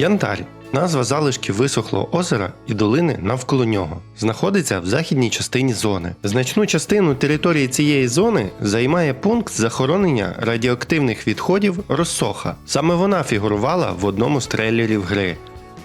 Янтарь назва залишків висохлого озера і долини навколо нього. Знаходиться в західній частині зони. Значну частину території цієї зони займає пункт захоронення радіоактивних відходів Росоха. Саме вона фігурувала в одному з трейлерів гри.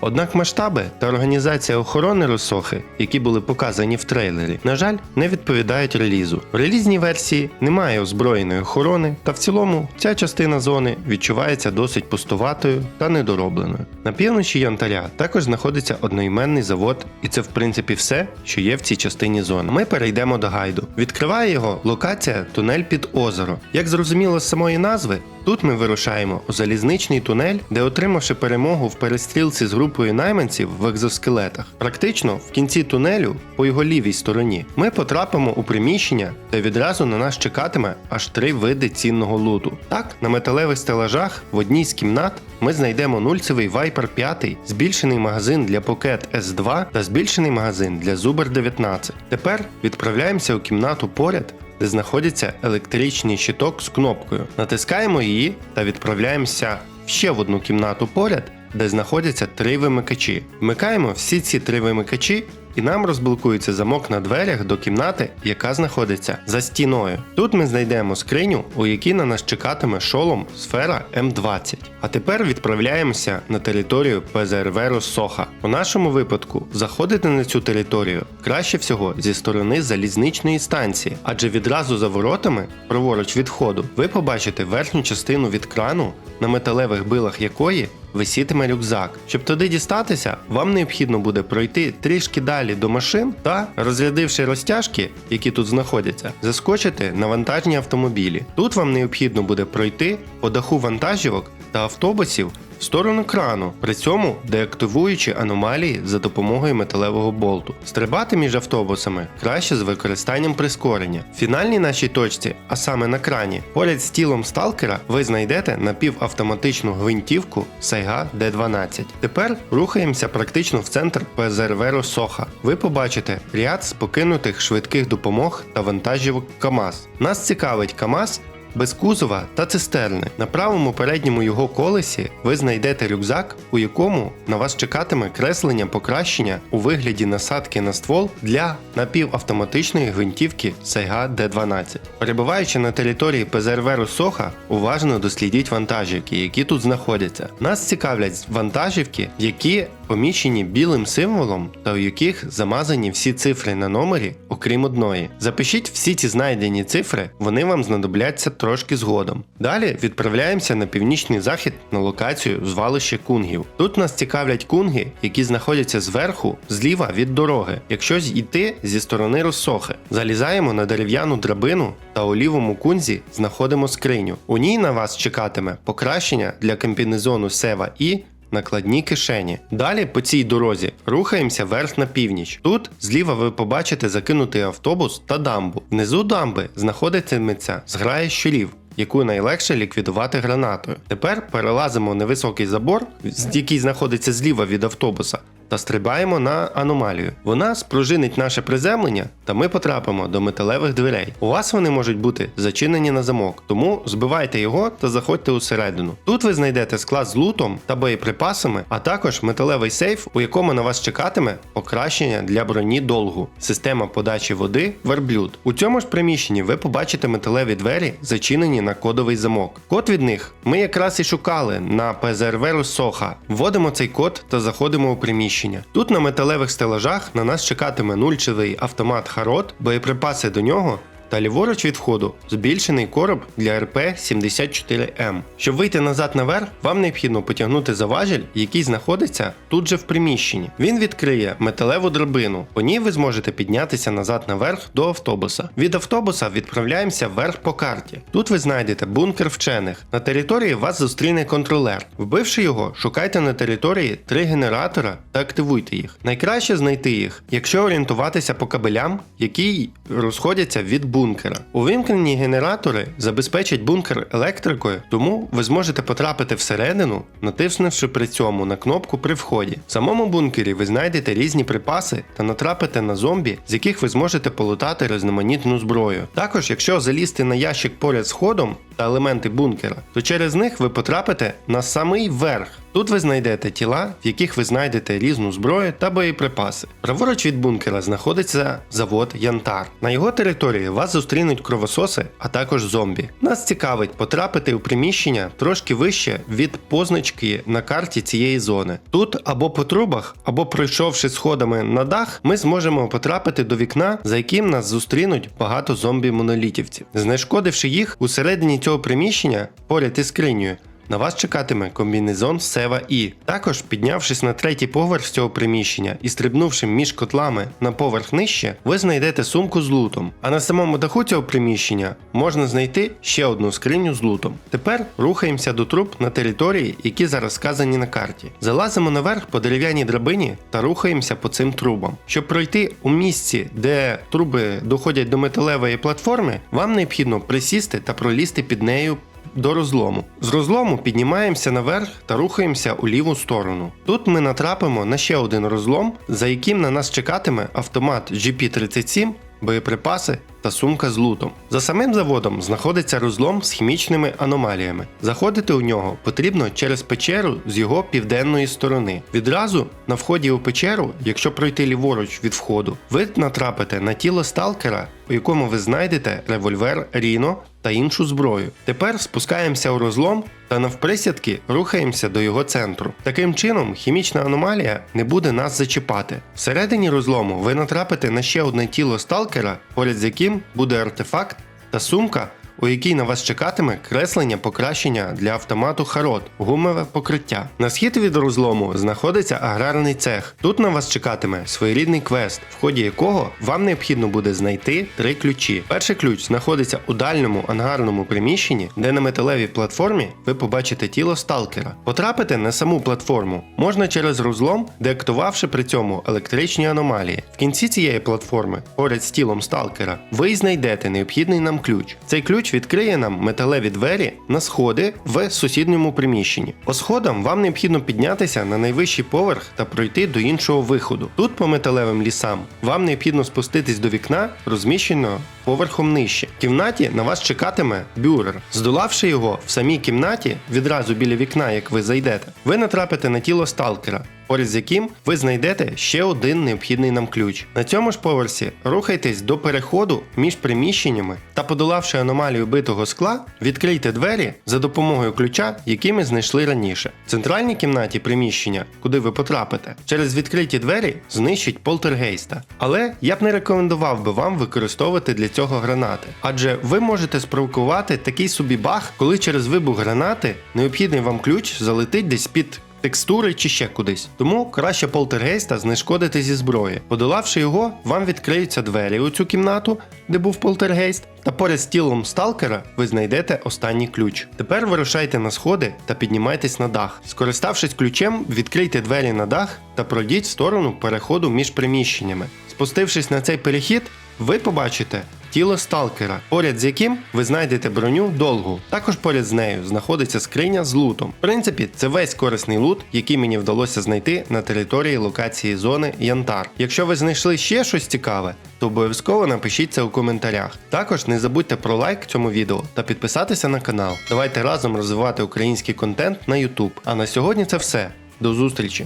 Однак масштаби та організація охорони Росохи, які були показані в трейлері, на жаль, не відповідають релізу. В релізній версії немає озброєної охорони, та в цілому ця частина зони відчувається досить пустуватою та недоробленою. На півночі Янтаря також знаходиться одноіменний завод, і це в принципі все, що є в цій частині зони. Ми перейдемо до гайду. Відкриває його локація тунель під озеро. Як зрозуміло з самої назви, Тут ми вирушаємо у залізничний тунель, де, отримавши перемогу в перестрілці з групою найманців в екзоскелетах, практично в кінці тунелю, по його лівій стороні, ми потрапимо у приміщення, де відразу на нас чекатиме аж три види цінного луту. Так, на металевих стелажах в одній з кімнат ми знайдемо нульцевий Viper 5, збільшений магазин для Pocket S2 та збільшений магазин для Zuber 19. Тепер відправляємося у кімнату поряд, де знаходиться електричний щиток з кнопкою. Натискаємо її та відправляємося ще в одну кімнату поряд, де знаходяться три вимикачі. Вмикаємо всі ці три вимикачі. І нам розблокується замок на дверях до кімнати, яка знаходиться за стіною. Тут ми знайдемо скриню, у якій на нас чекатиме шолом сфера М20. А тепер відправляємося на територію ПЗРВ Росоха. У нашому випадку заходити на цю територію краще всього зі сторони залізничної станції, адже відразу за воротами, праворуч від входу, ви побачите верхню частину від крану, на металевих билах якої висітиме рюкзак. Щоб туди дістатися, вам необхідно буде пройти трішки далі до машин та, розрядивши розтяжки, які тут знаходяться, заскочити на вантажні автомобілі. Тут вам необхідно буде пройти по даху вантажівок та автобусів в сторону крану, при цьому деактивуючи аномалії за допомогою металевого болту. Стрибати між автобусами краще з використанням прискорення. В фінальній нашій точці, а саме на крані, поряд з тілом сталкера ви знайдете напівавтоматичну гвинтівку Сайга D12. Тепер рухаємося практично в центр ПЗРВ Росоха. Ви побачите ряд з покинутих швидких допомог та вантажівок КАМАЗ. Нас цікавить КАМАЗ без кузова та цистерни. На правому передньому його колесі ви знайдете рюкзак, у якому на вас чекатиме креслення покращення у вигляді насадки на ствол для напівавтоматичної гвинтівки Сайга D12. Перебуваючи на території ПЗРВ Росоха, уважно дослідіть вантажівки, які тут знаходяться. Нас цікавлять вантажівки, які помічені білим символом та у яких замазані всі цифри на номері, окрім одної. Запишіть всі ці знайдені цифри, вони вам знадобляться трошки згодом. Далі відправляємося на північний захід на локацію звалище кунгів. Тут нас цікавлять кунги, які знаходяться зверху, зліва від дороги. Якщо йти зі сторони розсохи, залізаємо на дерев'яну драбину та у лівому кунзі знаходимо скриню. У ній на вас чекатиме покращення для комбінезону Сева І накладні кишені. Далі по цій дорозі рухаємося вверх на північ. Тут зліва ви побачите закинутий автобус та дамбу. Внизу дамби знаходитиметься зграя щурів. Яку найлегше ліквідувати гранатою. Тепер перелазимо невисокий забор, який знаходиться зліва від автобуса, та стрибаємо на аномалію. Вона спружинить наше приземлення, та ми потрапимо до металевих дверей. У вас вони можуть бути зачинені на замок, тому збивайте його та заходьте усередину. Тут ви знайдете склад з лутом та боєприпасами, а також металевий сейф, у якому на вас чекатиме покращення для броні долгу, система подачі води, верблюд. У цьому ж приміщенні ви побачите металеві двері, зачинені на кодовий замок. Код від них ми якраз і шукали на ПЗРВ Росоха. Вводимо цей код та заходимо у приміщення. Тут на металевих стелажах на нас чекатиме нульчевий автомат Харот, боєприпаси до нього. Та ліворуч від входу збільшений короб для РП-74М. Щоб вийти назад наверх, вам необхідно потягнути за важіль, який знаходиться тут же в приміщенні. Він відкриє металеву драбину. По ній ви зможете піднятися назад наверх до автобуса. Від автобуса відправляємося вверх по карті. Тут ви знайдете бункер вчених. На території вас зустріне контролер. Вбивши його, шукайте на території три генератора та активуйте їх. Найкраще знайти їх, якщо орієнтуватися по кабелям, які розходяться від бункера. Увімкнені генератори забезпечать бункер електрикою, тому ви зможете потрапити всередину, натиснувши при цьому на кнопку при вході. В самому бункері ви знайдете різні припаси та натрапите на зомбі, з яких ви зможете полутати різноманітну зброю. Також, якщо залізти на ящик поряд з ходом та елементи бункера, то через них ви потрапите на самий верх Тут ви знайдете тіла, в яких ви знайдете різну зброю та боєприпаси. Праворуч від бункера знаходиться завод Янтар. На його території вас зустрінуть кровососи, а також зомбі. Нас цікавить потрапити у приміщення трошки вище від позначки на карті цієї зони. Тут або по трубах, або пройшовши сходами на дах, ми зможемо потрапити до вікна, за яким нас зустрінуть багато зомбі-монолітівців. Знешкодивши їх усередині цього приміщення, поряд із скринею, на вас чекатиме комбінезон Сева І. Також, піднявшись на третій поверх цього приміщення і стрибнувши між котлами на поверх нижче, ви знайдете сумку з лутом. А на самому даху цього приміщення можна знайти ще одну скриню з лутом. Тепер рухаємося до труб на території, які зараз сказані на карті. Залазимо наверх по дерев'яній драбині та рухаємося по цим трубам. Щоб пройти у місці, де труби доходять до металевої платформи, вам необхідно присісти та пролізти під нею до розлому. З розлому піднімаємося наверх та рухаємося у ліву сторону. Тут ми натрапимо на ще один розлом, за яким на нас чекатиме автомат GP37, боєприпаси та сумка з лутом. За самим заводом знаходиться розлом з хімічними аномаліями. Заходити у нього потрібно через печеру з його південної сторони. Відразу на вході у печеру, якщо пройти ліворуч від входу, ви натрапите на тіло сталкера, у якому ви знайдете револьвер Ріно та іншу зброю. Тепер спускаємося у розлом та навприсядки рухаємося до його центру. Таким чином, хімічна аномалія не буде нас зачіпати. Всередині розлому ви натрапите на ще одне тіло сталкера, поряд з яким буде артефакт та сумка. У якій на вас чекатиме креслення покращення для автомату Харот, гумове покриття. На схід від розлому знаходиться аграрний цех. Тут на вас чекатиме своєрідний квест, в ході якого вам необхідно буде знайти три ключі. Перший ключ знаходиться у дальньому ангарному приміщенні, де на металевій платформі ви побачите тіло сталкера. Потрапити на саму платформу можна через розлом, деактувавши при цьому електричні аномалії. В кінці цієї платформи, поряд з тілом сталкера, ви знайдете необхідний нам ключ. Цей ключ відкриє нам металеві двері на сходи в сусідньому приміщенні. По сходам вам необхідно піднятися на найвищий поверх та пройти до іншого виходу. Тут по металевим лісам вам необхідно спуститись до вікна, розміщеного поверхом нижче. В кімнаті на вас чекатиме бюрер. Здолавши його в самій кімнаті, відразу біля вікна, як ви зайдете, ви натрапите на тіло сталкера. Поряд з яким ви знайдете ще один необхідний нам ключ. На цьому ж поверсі рухайтесь до переходу між приміщеннями та, подолавши аномалію битого скла, відкрийте двері за допомогою ключа, який ми знайшли раніше. В центральній кімнаті приміщення, куди ви потрапите, через відкриті двері знищить полтергейста. Але я б не рекомендував би вам використовувати для цього гранати, адже ви можете спровокувати такий собі баг, коли через вибух гранати необхідний вам ключ залетить десь під текстури чи ще кудись. Тому краще полтергейста знешкодити зі зброї. Подолавши його, вам відкриються двері у цю кімнату, де був полтергейст, та поряд з тілом сталкера ви знайдете останній ключ. Тепер вирушайте на сходи та піднімайтесь на дах. Скориставшись ключем, відкрийте двері на дах та пройдіть в сторону переходу між приміщеннями. Спустившись на цей перехід, ви побачите тіло сталкера, поряд з яким ви знайдете броню довгу. Також поряд з нею знаходиться скриня з лутом. В принципі, це весь корисний лут, який мені вдалося знайти на території локації зони Янтар. Якщо ви знайшли ще щось цікаве, то обов'язково напишіть це у коментарях. Також не забудьте про лайк цьому відео та підписатися на канал. Давайте разом розвивати український контент на YouTube. А на сьогодні це все. До зустрічі!